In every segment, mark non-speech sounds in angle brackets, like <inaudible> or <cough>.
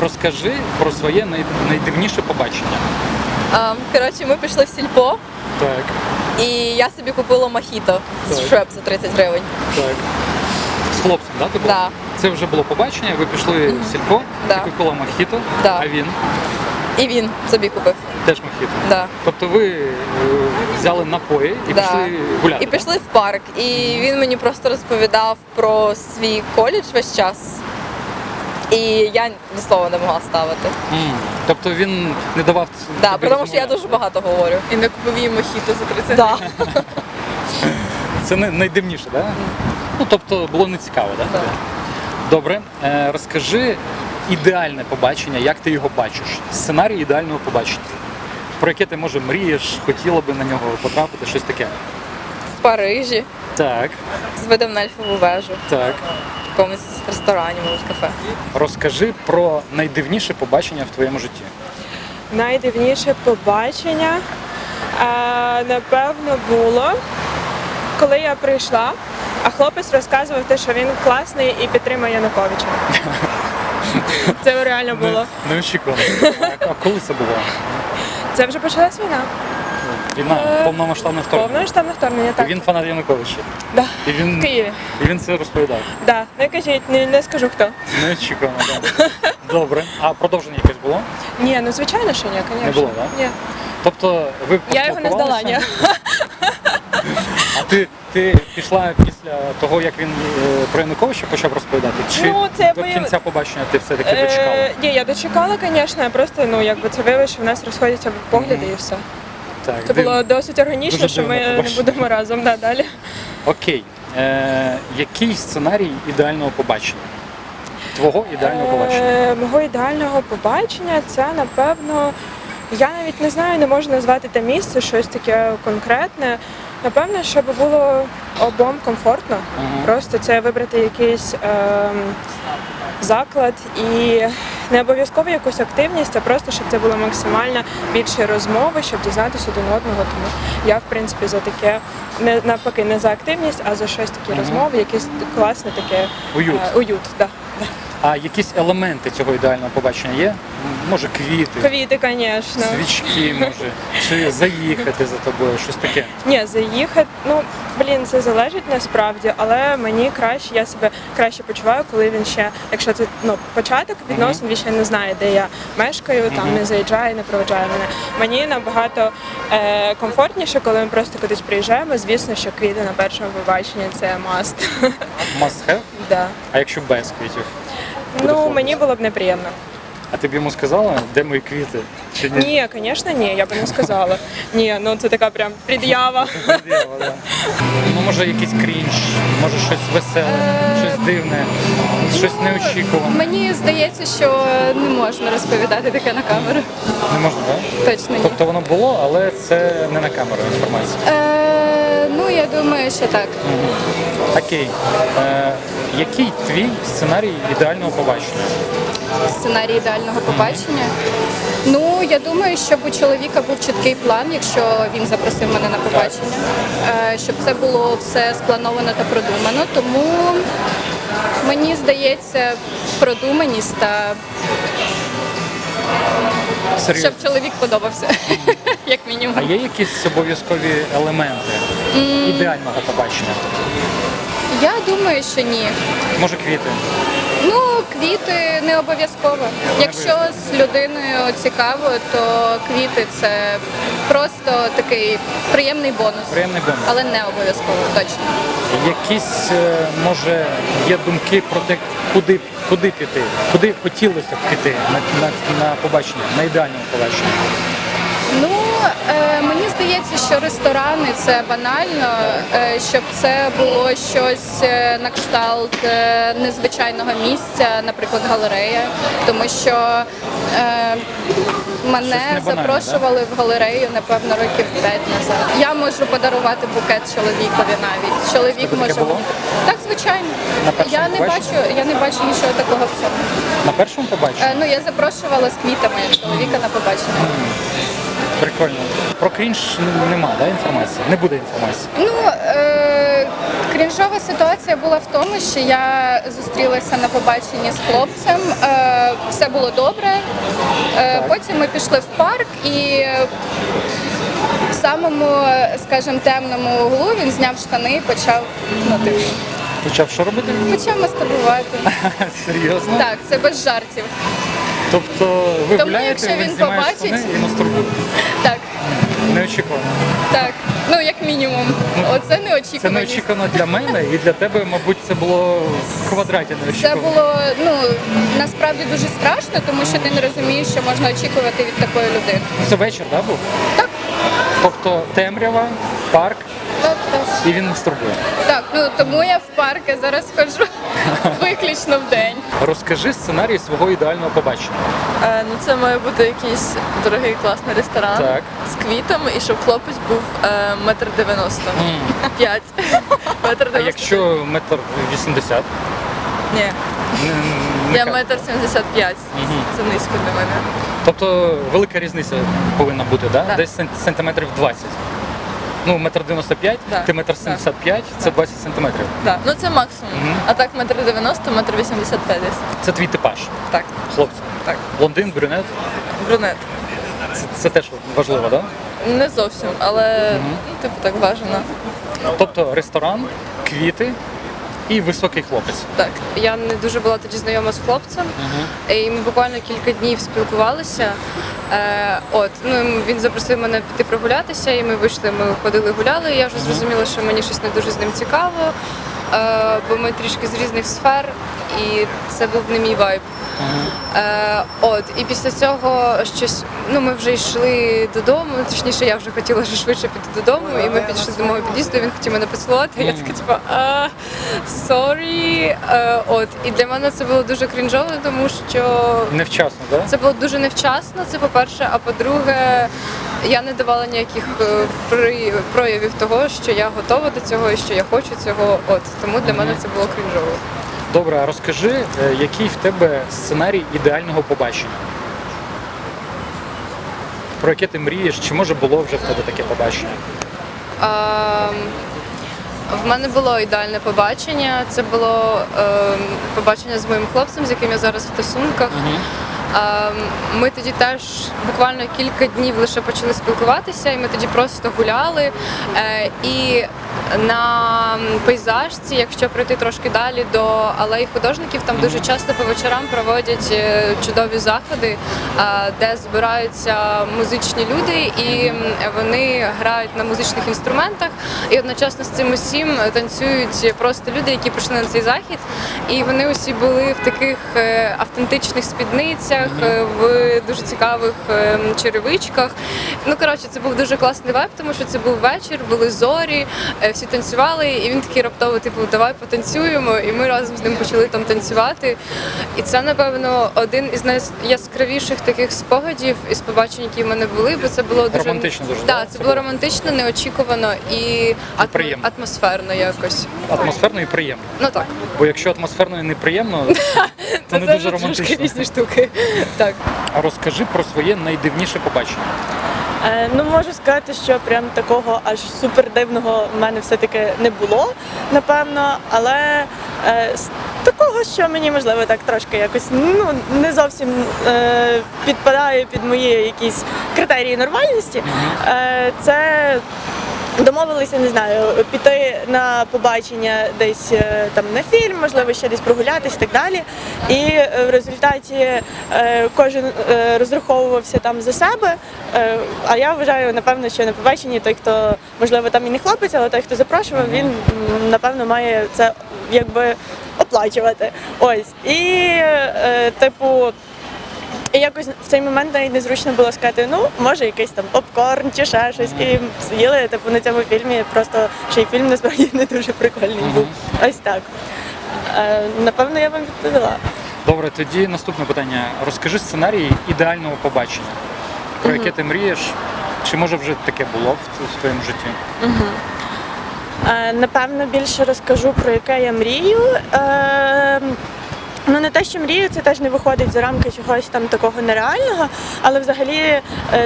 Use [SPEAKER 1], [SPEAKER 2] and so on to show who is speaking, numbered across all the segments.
[SPEAKER 1] Розкажи про своє найдивніше побачення.
[SPEAKER 2] А, коротше, ми пішли в сільпо,
[SPEAKER 1] Так,
[SPEAKER 2] і я собі купила мохіто з
[SPEAKER 1] Так.
[SPEAKER 2] швеб за 30 гривень.
[SPEAKER 1] так. З хлопцем, да, ти була?
[SPEAKER 2] Да.
[SPEAKER 1] Це вже було побачення, ви пішли в сільпо,
[SPEAKER 2] Да.
[SPEAKER 1] ти купила мохіто,
[SPEAKER 2] Да.
[SPEAKER 1] а він
[SPEAKER 2] І він собі купив.
[SPEAKER 1] теж мохіто.
[SPEAKER 2] Да.
[SPEAKER 1] Тобто ви е, взяли напої і
[SPEAKER 2] Да.
[SPEAKER 1] пішли гуляти.
[SPEAKER 2] І пішли в парк. І він мені просто розповідав про свій коледж весь час. І я ні слова не могла ставити.
[SPEAKER 1] М, Тобто він не давав
[SPEAKER 2] Да,
[SPEAKER 1] тобі
[SPEAKER 2] тому що я
[SPEAKER 1] розмовляти.
[SPEAKER 2] дуже багато говорю.
[SPEAKER 3] І не купив їй мохіто за 30
[SPEAKER 2] Да.
[SPEAKER 1] Це най- найдивніше, так? Да? Ну тобто було не цікаво, так?
[SPEAKER 2] Да.
[SPEAKER 1] Добре, е, розкажи ідеальне побачення, як ти його бачиш. Сценарій ідеального побачення. Про яке ти може мрієш, хотіла би на нього потрапити, щось таке.
[SPEAKER 2] В Парижі
[SPEAKER 1] Так,
[SPEAKER 2] з видом на ельфову вежу,
[SPEAKER 1] так.
[SPEAKER 2] в якомусь ресторані, може, кафе.
[SPEAKER 1] Розкажи про найдивніше побачення в твоєму житті.
[SPEAKER 3] Найдивніше побачення, е, напевно, було, коли я прийшла, а хлопець розказував те, що він класний і підтримує Януковича. <laughs> Це реально було.
[SPEAKER 1] Не- Неочікувано. А, а коли це було?
[SPEAKER 3] Це вже почалась війна.
[SPEAKER 1] Війна,
[SPEAKER 3] Е,
[SPEAKER 1] повномасштабне вторгнення.
[SPEAKER 3] Повномасштабне вторгнення,
[SPEAKER 1] І він фанат Януковича.
[SPEAKER 3] Да.
[SPEAKER 1] І він,
[SPEAKER 3] В Києві.
[SPEAKER 1] і він це розповідав.
[SPEAKER 3] Да. Не кажіть, не, не скажу хто.
[SPEAKER 1] Неочікувано, так. Добре. А продовження якесь було?
[SPEAKER 3] Ні, ну звичайно, що ні, звісно.
[SPEAKER 1] Не було, да?
[SPEAKER 3] Ні.
[SPEAKER 1] Тобто ви
[SPEAKER 3] Я його не здала, ні.
[SPEAKER 1] А ти, ти пішла після того, як він е, про Януковича почав розповідати? Чи
[SPEAKER 3] Ну, це
[SPEAKER 1] до
[SPEAKER 3] появ-
[SPEAKER 1] кінця побачення ти все-таки дочекала?
[SPEAKER 3] Е, ні, я дочекала, звісно, я просто ну якби це виявилося, що в нас розходяться погляди і все.
[SPEAKER 1] Так,
[SPEAKER 3] Це було досить органічно, що ми не будемо разом да, далі.
[SPEAKER 1] Окей. Е, який сценарій ідеального побачення? Твого ідеального побачення?
[SPEAKER 3] Е, мого ідеального побачення це напевно. Я навіть не знаю, не можу назвати те місце, щось таке конкретне. Напевно, щоб було обом комфортно. Просто це вибрати якийсь ем, заклад і не обов'язково якусь активність, а просто щоб це було максимально більше розмови, щоб дізнатися один одного. Тому я в принципі за таке не навпаки не за активність, а за щось такі розмови, якесь класне таке
[SPEAKER 1] Уют.
[SPEAKER 3] е, уют. Да.
[SPEAKER 1] А якісь елементи цього ідеального побачення є? Може, квіти,
[SPEAKER 3] Квіти, звісно.
[SPEAKER 1] свічки, може, чи заїхати за тобою, щось таке.
[SPEAKER 3] Ні, заїхати, ну блін, це залежить насправді, але мені краще, я себе краще почуваю, коли він ще, якщо це ну початок відносин, він ще не знає, де я мешкаю, там не заїжджає, не проведжає мене. Мені набагато е, комфортніше, коли ми просто кудись приїжджаємо. Звісно, що квіти на першому побаченні це маст.
[SPEAKER 1] Must have? <laughs>
[SPEAKER 3] да.
[SPEAKER 1] А якщо без квітів?
[SPEAKER 3] Ну мені було б неприємно.
[SPEAKER 1] А ти б йому сказала, де мої квіти? Чи ні?
[SPEAKER 3] Ні, звісно, ні, я б не сказала. Ні, ну це така прям пред'ява.
[SPEAKER 1] Ну, може, якийсь крінж, може щось веселе, щось дивне, щось неочікуване.
[SPEAKER 4] Мені здається, що не можна розповідати таке на камеру.
[SPEAKER 1] Не можна, так?
[SPEAKER 4] Точно ні.
[SPEAKER 1] Тобто воно було, але це не на камеру інформація.
[SPEAKER 4] Е, ну я думаю, що так.
[SPEAKER 1] Окей. Е, який твій сценарій ідеального побачення?
[SPEAKER 4] Сценарій ідеального побачення. Ну я думаю, щоб у чоловіка був чіткий план, якщо він запросив мене на побачення, е, щоб це було все сплановано та продумано. Тому мені здається, продуманість та
[SPEAKER 1] Серйозно.
[SPEAKER 4] щоб чоловік подобався, <laughs> як мінімум.
[SPEAKER 1] А є якісь обов'язкові елементи ідеального побачення?
[SPEAKER 4] Я думаю, що ні.
[SPEAKER 1] Може, квіти?
[SPEAKER 4] Ну, квіти не обов'язково. Якщо з людиною цікаво, то квіти це просто такий приємний бонус.
[SPEAKER 1] Приємний бонус.
[SPEAKER 4] Але не обов'язково, точно.
[SPEAKER 1] Якісь, е, може, є думки про те, куди, куди піти, куди хотілося б піти на, на, на побачення, на ідеальному побаченні.
[SPEAKER 4] Ну, е, здається, що ресторани це банально, е, щоб це було щось е, на кшталт е, незвичайного місця, наприклад, галерея. Тому що мене
[SPEAKER 1] не банальне,
[SPEAKER 4] запрошували в галерею, напевно, років 5 назад. Я можу подарувати букет чоловікові навіть. Чоловік може
[SPEAKER 1] було?
[SPEAKER 4] так, звичайно. Я не бачу, я не бачу нічого такого в цьому.
[SPEAKER 1] На першому побаченні?
[SPEAKER 4] Ну я запрошувала з квітами чоловіка на побачення.
[SPEAKER 1] Прикольно. Про крінж нема, да, інформації? Не буде інформації.
[SPEAKER 4] Ну, е, Крінжова ситуація була в тому, що я зустрілася на побаченні з хлопцем. Е, все було добре. Е, потім ми пішли в парк і в самому, скажімо, темному углу він зняв штани і почав ну, типу,
[SPEAKER 1] Почав що робити?
[SPEAKER 4] почав мастурбувати. <laughs>
[SPEAKER 1] Серйозно?
[SPEAKER 4] Так, це без жартів.
[SPEAKER 1] Тобто ви
[SPEAKER 4] Тому,
[SPEAKER 1] гуляєте,
[SPEAKER 4] якщо
[SPEAKER 1] він
[SPEAKER 4] побачить-
[SPEAKER 1] штани і мастурбує.
[SPEAKER 4] Так,
[SPEAKER 1] Неочікувано.
[SPEAKER 4] так. Ну як мінімум. Оце
[SPEAKER 1] Це
[SPEAKER 4] неочікуваність.
[SPEAKER 1] неочікувано для мене і для тебе, мабуть, це було в квадраті
[SPEAKER 4] Це
[SPEAKER 1] неочікувано.
[SPEAKER 4] було ну насправді дуже страшно, тому що ти не розумієш, що можна очікувати від такої людини.
[SPEAKER 1] Це вечір, так, був?
[SPEAKER 4] Так.
[SPEAKER 1] Тобто темрява, парк
[SPEAKER 4] Так, так.
[SPEAKER 1] і він мастурбує.
[SPEAKER 4] Так, ну тому я в парки зараз ходжу <laughs> виключно в день.
[SPEAKER 1] Розкажи сценарій свого ідеального побачення.
[SPEAKER 2] Е, ну це має бути якийсь дорогий класний ресторан
[SPEAKER 1] Так.
[SPEAKER 2] з квітами і щоб хлопець був е, метр дев'яносто. П'ять. <laughs> Метр
[SPEAKER 1] А
[SPEAKER 2] дев'яносто.
[SPEAKER 1] якщо метр вісімдесят?
[SPEAKER 2] Ні.
[SPEAKER 1] Не- не
[SPEAKER 2] Я метр сімдесят п'ять.
[SPEAKER 1] Мгм.
[SPEAKER 2] Це низько для мене.
[SPEAKER 1] Тобто велика різниця повинна бути, да?
[SPEAKER 2] Да.
[SPEAKER 1] десь сен- сантиметрів 20. Ну, метр 95,
[SPEAKER 2] Да.
[SPEAKER 1] ти метр
[SPEAKER 2] Да.
[SPEAKER 1] 75, це 20 сантиметрів.
[SPEAKER 2] Так. Ну це максимум.
[SPEAKER 1] Угу.
[SPEAKER 2] А так метр дев'яносто, метр вісімдесят п'ять десь.
[SPEAKER 1] Це твій типаж,
[SPEAKER 2] Так.
[SPEAKER 1] хлопці.
[SPEAKER 2] Так.
[SPEAKER 1] Блондин, брюнет.
[SPEAKER 2] Брюнет.
[SPEAKER 1] Це, це теж важливо, так? Да?
[SPEAKER 2] Не зовсім, але ну, типу так бажано.
[SPEAKER 1] Тобто ресторан, квіти і високий хлопець.
[SPEAKER 2] Так.
[SPEAKER 5] Я не дуже була тоді знайома з хлопцем, і ми буквально кілька днів спілкувалися. Е, от, ну він запросив мене піти прогулятися, і ми вийшли, ми ходили гуляли. І я вже зрозуміла, що мені щось не дуже з ним цікаво, бо ми трішки з різних сфер, і це був не мій вайб. Е, от, і після цього щось, ну ми вже йшли додому, точніше, я вже хотіла вже швидше піти додому, і ми підійшли до мого під'їзду, він хотів мене поцілувати. Я така, типу, а, сорі. Е, от, і для мене це було дуже крінжово, тому що
[SPEAKER 1] Невчасно, так?
[SPEAKER 5] Це було дуже невчасно, це по-перше, а по-друге, я не давала ніяких е, проявів того, що я готова до цього і що я хочу цього. От тому для мене це було крінжово.
[SPEAKER 1] Добре, а розкажи, е, який в тебе сценарій ідеального побачення? Про яке ти мрієш? Чи може було вже в тебе таке побачення?
[SPEAKER 5] А, в мене було ідеальне побачення. Це було е, побачення з моїм хлопцем, з яким я зараз в стосунках. А, Ми тоді теж буквально кілька днів лише почали спілкуватися, і ми тоді просто гуляли. Е, І на пейзажці, якщо пройти трошки далі до алеї художників, там дуже часто по вечорам проводять е, чудові заходи, де збираються музичні люди, і вони грають на музичних інструментах. І одночасно з цим усім танцюють просто люди, які прийшли на цей захід. І вони усі були в таких е, автентичних спідницях, е, в дуже цікавих черевичках. Ну коротше, це був дуже класний вайб, тому що це був вечір, були зорі, всі танцювали, і він такий раптово, типу, давай потанцюємо. І ми разом з ним почали там танцювати. І це, напевно, один із найяскравіших таких спогадів із побачень, які в мене були, бо це було дуже
[SPEAKER 1] Романтично дуже, да?
[SPEAKER 5] це було романтично, неочікувано і
[SPEAKER 1] приємно.
[SPEAKER 5] атмосферно якось.
[SPEAKER 1] Атмосферно і приємно.
[SPEAKER 5] Ну так.
[SPEAKER 1] Бо якщо атмосферно і неприємно, <laughs> то не дуже романтично.
[SPEAKER 5] різні штуки. Так.
[SPEAKER 1] А розкажи про своє найдивніше побачення.
[SPEAKER 6] Е, Ну можу сказати, що прям такого аж супер дивного в мене все-таки не було, напевно. Але е, такого, що мені можливо так трошки якось ну не зовсім е, підпадає під мої якісь критерії нормальності. Е, це Домовилися, не знаю, піти на побачення десь е, там на фільм, можливо, ще десь прогулятись і так далі. І е, в результаті е, кожен е, розраховувався там за себе. Е, А я вважаю, напевно, що на побаченні той, хто можливо там і не хлопець, але той, хто запрошував, він напевно має це якби оплачувати. Ось і е, типу. І якось в цей момент навіть незручно було сказати, ну, може, якийсь там попкорн чи ще щось. І сиділи типу, на цьому фільмі, просто ще й фільм насправді <laughs> не дуже прикольний був. Ось так. Е, напевно, я вам відповіла.
[SPEAKER 1] Добре, тоді наступне питання. Розкажи сценарій ідеального побачення. Про яке ти мрієш? Чи може вже таке було в, твоєму житті?
[SPEAKER 6] Е, напевно, більше розкажу про яке я мрію. Е, Ну не те, що мрію, це теж не виходить за рамки чогось там такого нереального. Але взагалі е,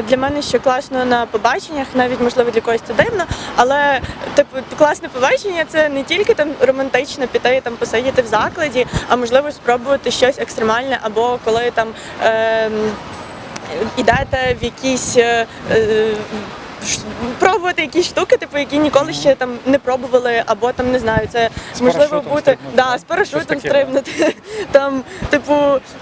[SPEAKER 6] для мене ще класно на побаченнях, навіть можливо для когось це дивно. Але типу класне побачення це не тільки там романтично піти там посидіти в закладі, а можливо спробувати щось екстремальне, або коли там. Е, Ідете в якісь е, е, пробувати якісь штуки, типу, які ніколи ще там не пробували, або там не знаю, це
[SPEAKER 1] З
[SPEAKER 6] можливо
[SPEAKER 1] парашутом
[SPEAKER 6] бути
[SPEAKER 1] стрибнути,
[SPEAKER 6] да, з
[SPEAKER 1] Щось
[SPEAKER 6] парашутом
[SPEAKER 1] таке,
[SPEAKER 6] стрибнути, там, типу,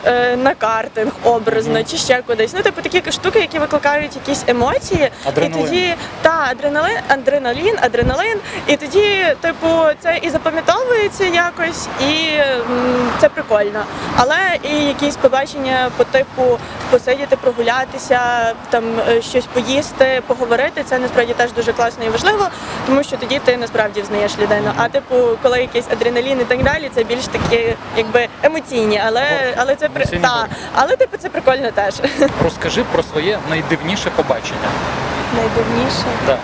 [SPEAKER 6] е, на картинг образно, чи ще кудись. Ну, типу, такі штуки, які викликають якісь емоції.
[SPEAKER 1] Адреналин.
[SPEAKER 6] І тоді та адреналин, адреналін, адреналин. І тоді, типу, це і запам'ятовується якось, і м, це прикольно. Але і якісь побачення по типу посидіти, прогулятися, там е, щось поїсти, поговорити. Це насправді теж дуже класно і важливо, тому що тоді ти насправді взнаєш людину. А типу, коли якийсь адреналін і так далі, це більш такі, якби емоційні, але але це при
[SPEAKER 1] Емоційні
[SPEAKER 6] та, але типу це прикольно теж. <laughs>
[SPEAKER 1] Розкажи про своє найдивніше побачення.
[SPEAKER 6] Найдивніше.
[SPEAKER 1] Да.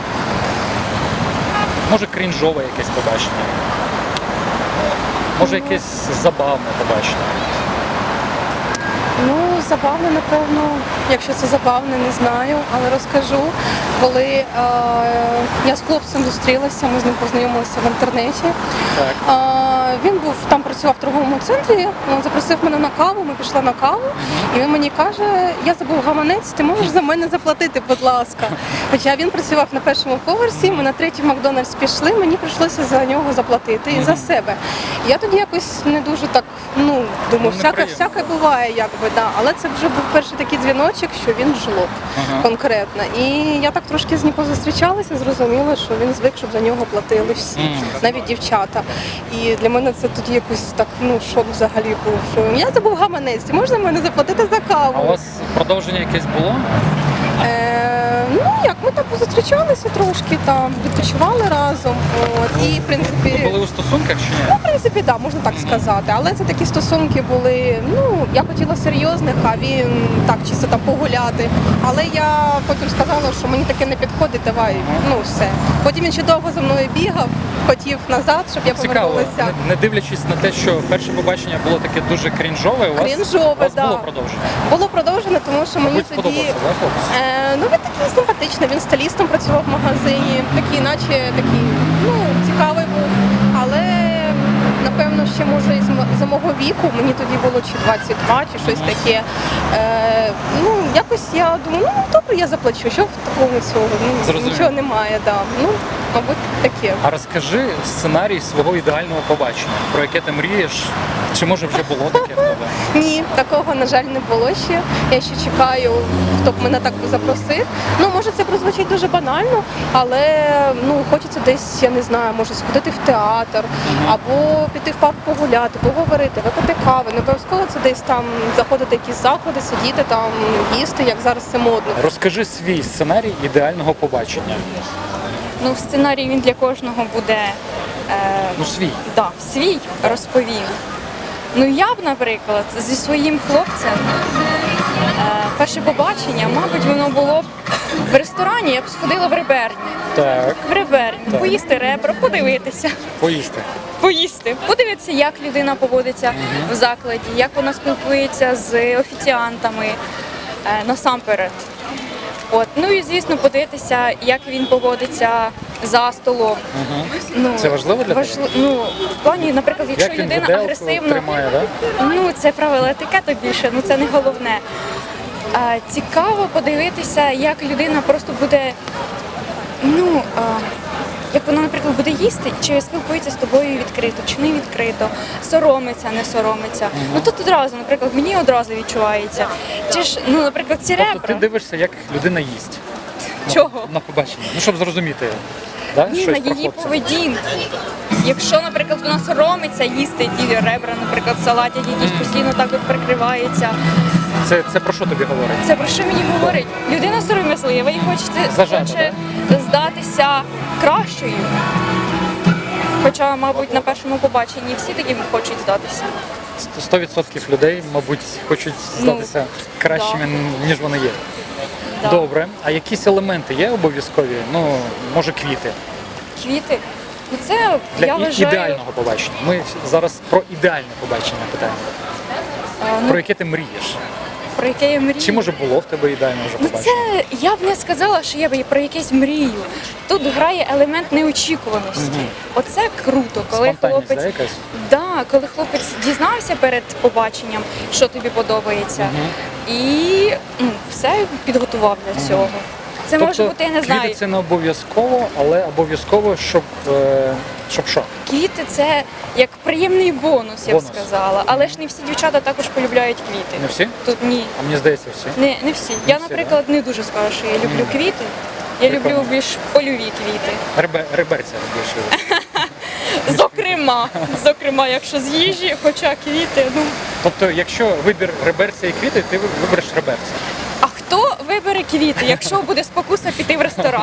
[SPEAKER 1] Може крінжове якесь побачення. Може якесь забавне побачення.
[SPEAKER 7] Ну, забавно, напевно, якщо це забавне, не знаю, але розкажу. Коли е, я з хлопцем зустрілася, ми з ним познайомилися в інтернеті.
[SPEAKER 1] Так.
[SPEAKER 7] Е, він був там працював в торговому центрі, він запросив мене на каву, ми пішли на каву, і він мені каже, я забув гаманець, ти можеш за мене заплатити, будь ласка. Хоча він працював на першому поверсі, ми на третій Макдональдс пішли, мені прийшлося за нього заплатити і за себе. Я тоді якось не дуже так, ну, думаю,
[SPEAKER 1] Ну,
[SPEAKER 7] всяке, всяке буває, якби, да. Але це вже був перший такий дзвіночок, що він жлоб
[SPEAKER 1] Ага.
[SPEAKER 7] конкретно. І я так трошки з ним позустрічалася, зрозуміла, що він звик, щоб за нього платили всі, навіть дівчата. І для мене це тоді якось так, ну шок взагалі був. Що я забув гаманець, можна мене заплатити за каву?
[SPEAKER 1] А у вас продовження якесь було?
[SPEAKER 7] Е, ну як, ми так зустрічалися трошки, там відпочивали разом. От, і в
[SPEAKER 1] Ви
[SPEAKER 7] принципі.
[SPEAKER 1] були у стосунках чи ні?
[SPEAKER 7] Ну, в принципі, так, можна так сказати. Але це такі стосунки були. Ну, я хотіла серйозних, а він так чисто там погуляти. Але я потім сказала, що мені таке не підходить, давай, ну все. Потім він ще довго за мною бігав, хотів назад, щоб я
[SPEAKER 1] Цікаво,
[SPEAKER 7] повернулася.
[SPEAKER 1] не, не дивлячись на те, що перше побачення було таке дуже крінжове, у вас,
[SPEAKER 7] Крінжове,
[SPEAKER 1] у вас
[SPEAKER 7] да.
[SPEAKER 1] було продовження.
[SPEAKER 7] Було продовжено, тому що мені
[SPEAKER 1] Мабуть,
[SPEAKER 7] тоді.
[SPEAKER 1] сподобався, да, хлопець?
[SPEAKER 7] Е, ну він такий симпатичний, він стилістом працював в магазині, такий, наче такий, ну, цікавий був. Але напевно ще може із м- за мого віку, мені тоді було чи 22, чи щось таке. Е, ну, якось я думаю, ну добре, я заплачу, що в такому цього? Ну,
[SPEAKER 1] Зрозуміло.
[SPEAKER 7] нічого немає, да. Ну, мабуть, таке.
[SPEAKER 1] А розкажи сценарій свого ідеального побачення, про яке ти мрієш, чи може вже було таке в тебе? <laughs>
[SPEAKER 7] Ні, такого, на жаль, не було ще. Я ще чекаю, хто б мене так запросив. Ну, може, це прозвучить дуже банально, але ну, хочеться десь, я не знаю, може сходити в театр, або піти в парк погуляти, поговорити, випити кави. Не обов'язково це десь там заходити в якісь заклади, сидіти там, їсти, як зараз це модно.
[SPEAKER 1] Розкажи свій сценарій ідеального побачення.
[SPEAKER 8] Ну, сценарій він для кожного буде е,
[SPEAKER 1] Ну свій.
[SPEAKER 8] да, свій, розповім. Ну я б, наприклад, зі своїм хлопцем е, перше побачення, мабуть, воно було б в ресторані, я б сходила в реберню.
[SPEAKER 1] Так,
[SPEAKER 8] В реберню,
[SPEAKER 1] Так.
[SPEAKER 8] поїсти ребра, подивитися.
[SPEAKER 1] поїсти.
[SPEAKER 8] Поїсти, подивитися, як людина поводиться в закладі, як вона спілкується з офіціантами насамперед. От. Ну і звісно, подивитися, як він поводиться за столом. Ну,
[SPEAKER 1] Це важливо для тебе?
[SPEAKER 8] важли- Ну, в плані, наприклад, якщо
[SPEAKER 1] Як
[SPEAKER 8] людина
[SPEAKER 1] виделку
[SPEAKER 8] агресивно,
[SPEAKER 1] тримає, да?
[SPEAKER 8] ну це правило етикету більше, ну це не головне. А, цікаво подивитися, як людина просто буде, ну. А, як вона, наприклад, буде їсти, чи спілкується з тобою відкрито, чи не відкрито, соромиться, не соромиться. Ну тут одразу, наприклад, мені одразу відчувається. Чи ж, ну, наприклад, ці
[SPEAKER 1] Тобто ти дивишся, як людина їсть.
[SPEAKER 8] Чого?
[SPEAKER 1] На побачення. Ну, щоб зрозуміти. Да?
[SPEAKER 8] Ні,
[SPEAKER 1] Щось
[SPEAKER 8] на її поведінку. Якщо, наприклад, вона соромиться їсти ті ребра, наприклад, салатик якийсь постійно так от прикривається.
[SPEAKER 1] Це, це про що тобі говорить?
[SPEAKER 8] Це про що мені говорить? Людина сором'язлива і хоче,
[SPEAKER 1] Зажата,
[SPEAKER 8] хоче здатися кращою. Хоча, мабуть, на першому побаченні всі такі хочуть здатися.
[SPEAKER 1] 100% людей, мабуть, хочуть здатися кращими, ніж вони є.
[SPEAKER 8] Да.
[SPEAKER 1] Добре. А якісь елементи є обов'язкові? Ну, може, квіти.
[SPEAKER 8] Квіти. Ну це
[SPEAKER 1] Для
[SPEAKER 8] я вважаю.
[SPEAKER 1] ідеального побачення. Ми зараз про ідеальне побачення питаємо.
[SPEAKER 8] А, ну,
[SPEAKER 1] Про яке ти мрієш?
[SPEAKER 8] Про яке я мрію.
[SPEAKER 1] Чи може було в тебе ідеальне вже
[SPEAKER 8] Ну
[SPEAKER 1] побачення?
[SPEAKER 8] це я б не сказала, що я б про якесь мрію. Тут грає елемент неочікуваності. Оце круто, коли
[SPEAKER 1] Спонтанність,
[SPEAKER 8] хлопець
[SPEAKER 1] да, якась?
[SPEAKER 8] Да, коли хлопець дізнався перед побаченням, що тобі подобається, і ну, все підготував для цього. Це може
[SPEAKER 1] Тобто
[SPEAKER 8] бути, я не знаю.
[SPEAKER 1] Квіти це не обов'язково, але обов'язково, щоб, е, щоб що?
[SPEAKER 8] Квіти це як приємний бонус, я
[SPEAKER 1] Бонус.
[SPEAKER 8] б сказала. Але ж не всі дівчата також полюбляють квіти.
[SPEAKER 1] Не всі?
[SPEAKER 8] Тут ні,
[SPEAKER 1] А мені здається, всі.
[SPEAKER 8] не, не всі. Я,
[SPEAKER 1] всі,
[SPEAKER 8] наприклад, не дуже скажу, що я люблю квіти. Я
[SPEAKER 1] Прикольно.
[SPEAKER 8] люблю більш польові квіти.
[SPEAKER 1] Ребе, реберця більше. <laughs>
[SPEAKER 8] Зокрема, зокрема, якщо з їжі, хоча квіти, ну.
[SPEAKER 1] Тобто, якщо вибір реберця і квіти, ти вибереш реберця.
[SPEAKER 8] А хто вибере квіти, якщо буде спокуса піти в ресторан?